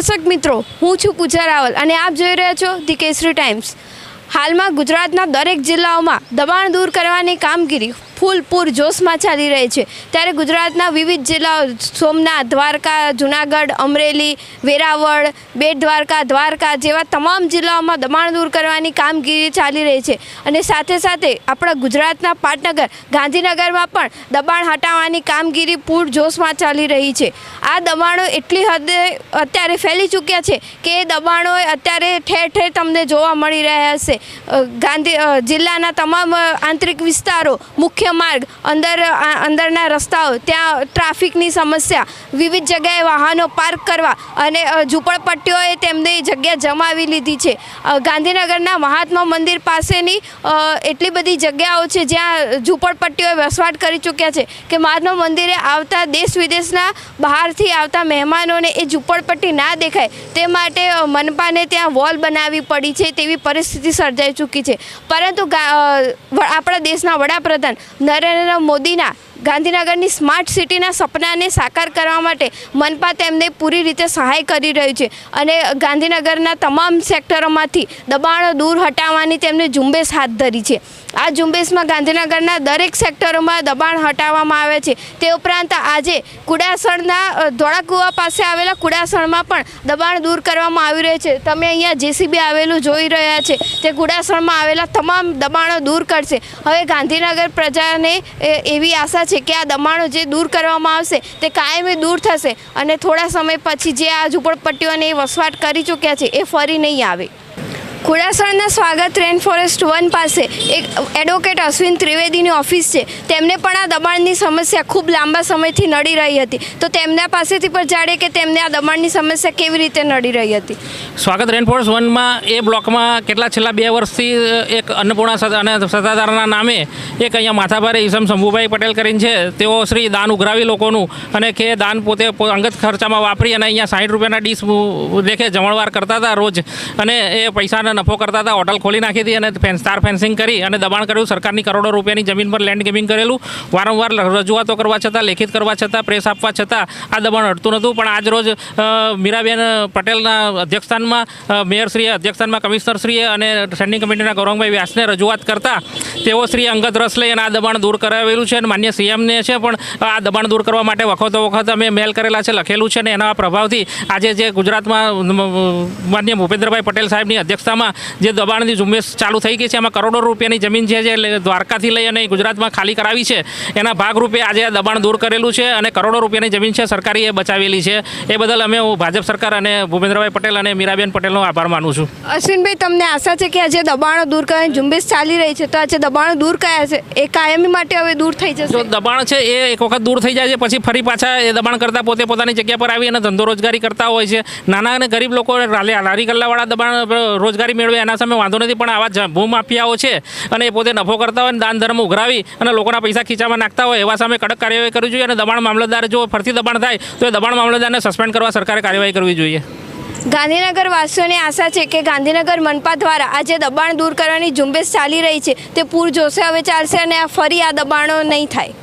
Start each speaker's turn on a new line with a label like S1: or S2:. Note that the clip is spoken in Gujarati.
S1: દર્શક મિત્રો, હું છું પૂજા રાવલ અને આપ જોઈ રહ્યા છો ધી કેસરી ટાઈમ્સ. હાલમાં ગુજરાતના દરેક જિલ્લાઓમાં દબાણ દૂર કરવાની કામગીરી ફૂલ પૂર જોશમાં ચાલી રહી છે. ત્યારે ગુજરાતના વિવિધ જિલ્લાઓ, સોમનાથ, દ્વારકા, જુનાગઢ, અમરેલી, વેરાવળ, બેટ દ્વારકા દ્વારકા જેવા તમામ જિલ્લાઓમાં દબાણ દૂર કરવાની કામગીરી ચાલી રહી છે. અને સાથે સાથે આપણા ગુજરાતના પાટનગર, ગાંધીનગરમાં પણ દબાણ હટાવવાની કામગીરી પૂર જોશમાં ચાલી રહી છે. આ દબાણો એટલી હદે અત્યારે ફેલી ચૂક્યા છે કે એ દબાણો અત્યારે ઠેર ઠેર તમને જોવા મળી રહ્યા હશે. ગાંધી જિલ્લાના તમામ આંતરિક વિસ્તારો મુખ્ય માર્ગ અંદર અંદરના રસ્તાઓ, ત્યાં ટ્રાફિકની સમસ્યા, વિવિધ જગ્યાએ વાહનો પાર્ક કરવા અને ઝૂંપડપટ્ટીઓએ તેમની જગ્યા જમાવી લીધી છે. ગાંધીનગરના મહાત્મા મંદિર પાસેની એટલી બધી જગ્યાઓ છે જ્યાં ઝૂંપડપટ્ટીઓએ વસવાટ કરી ચૂક્યા છે કે મહાત્મા મંદિરે આવતા દેશ વિદેશના બહારથી આવતા મહેમાનોને એ ઝૂંપડપટ્ટી ના દેખાય તે માટે મનપાને ત્યાં વોલ બનાવવી પડી છે તેવી પરિસ્થિતિ સર્જાઈ ચૂકી છે. પરંતુ આપણા દેશના વડાપ્રધાન નરેન્દ્ર મોદીના ગાંધીનગરની સ્માર્ટ સિટીના સપનાને સાકાર કરવા માટે મનપા તેમને પૂરી રીતે સહાય કરી રહ્યું છે અને ગાંધીનગરના તમામ સેક્ટરોમાંથી દબાણો દૂર હટાવવાની તેમને ઝુંબેશ હાથ ધરી છે. આ ઝુંબેશમાં ગાંધીનગરના દરેક સેક્ટરોમાં દબાણ હટાવવામાં આવે છે. તે ઉપરાંત આજે કુડાસણના ધોળાકુવા પાસે આવેલા કુડાસણમાં પણ દબાણ દૂર કરવામાં આવી રહ્યું છે. તમે અહીંયા જેસીબી આવેલું જોઈ રહ્યા છે. તે કુડાસણમાં આવેલા તમામ દબાણો દૂર કરશે. હવે ગાંધીનગર પ્રજાને એવી આશા છે કે આ દબાણો જે દૂર કરવામાં આવશે તે કાયમી દૂર થશે અને થોડા સમય પછી જે આ ઝૂંપડપટ્ટીઓને વસવાટ કરી ચૂક્યા છે એ ફરી નહીં આવે. કુડાસણના સ્વાગત રેન ફોરેસ્ટ વન પાસે એક એડવોકેટ અશ્વિન ત્રિવેદીની ઓફિસ છે. તેમને પણ આ દબાણની સમસ્યા ખૂબ લાંબા સમયથી નડી રહી હતી. તો તેમના પાસેથી પણ જાણે કે તેમને આ દબાણની સમસ્યા કેવી રીતે નડી રહી હતી.
S2: સ્વાગત રેનફોર્સ વનમાં એ બ્લોકમાં કેટલા છેલ્લા બે વર્ષથી એક અન્નપૂર્ણા અને સત્તાધારના નામે એક અહીંયા માથાભારે ઈસમ શંભુભાઈ પટેલ કરીને છે. તેઓ શ્રી દાન ઉઘરાવી લોકોનું અને કે દાન પોતે અંગત ખર્ચામાં વાપરી અને અહીંયા સાઠ રૂપિયાના ડીશ દેખે જમણવાર કરતા હતા રોજ. અને એ પૈસાનો નફો કરતા હતા, હોટલ ખોલી નાખી હતી અને સ્ટાર ફેન્સિંગ કરી અને દબાણ કર્યું. સરકારની કરોડો રૂપિયાની જમીન પર લેન્ડ ગેમિંગ કરેલું. વારંવાર રજૂઆતો કરવા છતાં, લેખિત કરવા છતાં, પ્રેસ આપવા છતાં આ દબાણ હટતું નહોતું. પણ આજ રોજ મીરાબેન પટેલના અધ્યક્ષસ્થાનમાં મેયરશ્રીએ, અધ્યક્ષસ્થાનમાં કમિશનરશ્રીએ અને સ્ટેન્ડિંગ કમિટીના ગૌરવભાઈ વ્યાસને રજૂઆત કરતા તેઓ શ્રી અંગત રસ લઈ અને આ દબાણ દૂર કરાવેલું છે અને માન્ય સીએમને છે. પણ આ દબાણ દૂર કરવા માટે વખતો વખત અમે મેલ કરેલા છે, લખેલું છે અને એના પ્રભાવથી આજે જે ગુજરાતમાં માન્ય ભૂપેન્દ્રભાઈ પટેલ સાહેબની અધ્યક્ષતામાં જે દબાણની ઝુંબેશ ચાલુ થઈ ગઈ છે એમાં કરોડો રૂપિયાની જમીન છે જે દ્વારકાથી લઈ અને ગુજરાતમાં ખાલી કરાવી છે એના ભાગરૂપે આજે આ દબાણ દૂર કરેલું છે અને કરોડો રૂપિયાની જમીન છે સરકારી એ બચાવેલી છે. એ બદલ અમે હું ભાજપ સરકાર અને ભૂપેન્દ્રભાઈ પટેલ અને મીરાબેન પટેલનો આભાર માનું છું.
S1: અશ્વિનભાઈ તમને આશા છે કે આ જે દબાણો દૂર કરવાની ઝુંબેશ ચાલી રહી છે? તો આ જે દબાણો દૂર કયા છે? એ કાયમી માટે હવે દૂર થઈ
S2: જો
S1: જશે
S2: દબાણ છે એ એક વખત દૂર થઈ જાય છે પછી ફરી પાછા એ દબાણ કરતા પોતે પોતાની જગ્યા પર આવી અને ધંધો રોજગારી કરતા હોય છે. નાના અને ગરીબ લોકો લારી ગલ્લાવાળા દબાણ અ, જાણકારી મેળવે, એના સામે વાંધો નથી, પણ આવા ભૂમાફિયાઓ છે અને એ પોતે નફો કરતા હોય દાન ધર્મ ઉઘરાવી અને લોકોના પૈસા ખીચામાં નાખતા હોય, એવા સામે કડક કાર્યવાહી કરવી જોઈએ અને દબાણ મામલતદાર જો ફરતી દબાણ થાય, તો એ દબાણ મામલતદારને સસ્પેન્ડ કરવા સરકારે કાર્યવાહી કરવી જોઈએ.
S1: ગાંધીનગર વાસીઓને આશા છે કે ગાંધીનગર મનપા દ્વારા આ જે દબાણ દૂર કરવાની ઝુંબેશ ચાલી રહી છે, તે પૂર જોશે, હવે ચાલશે અને ફરી આ દબાણો નહીં થાય.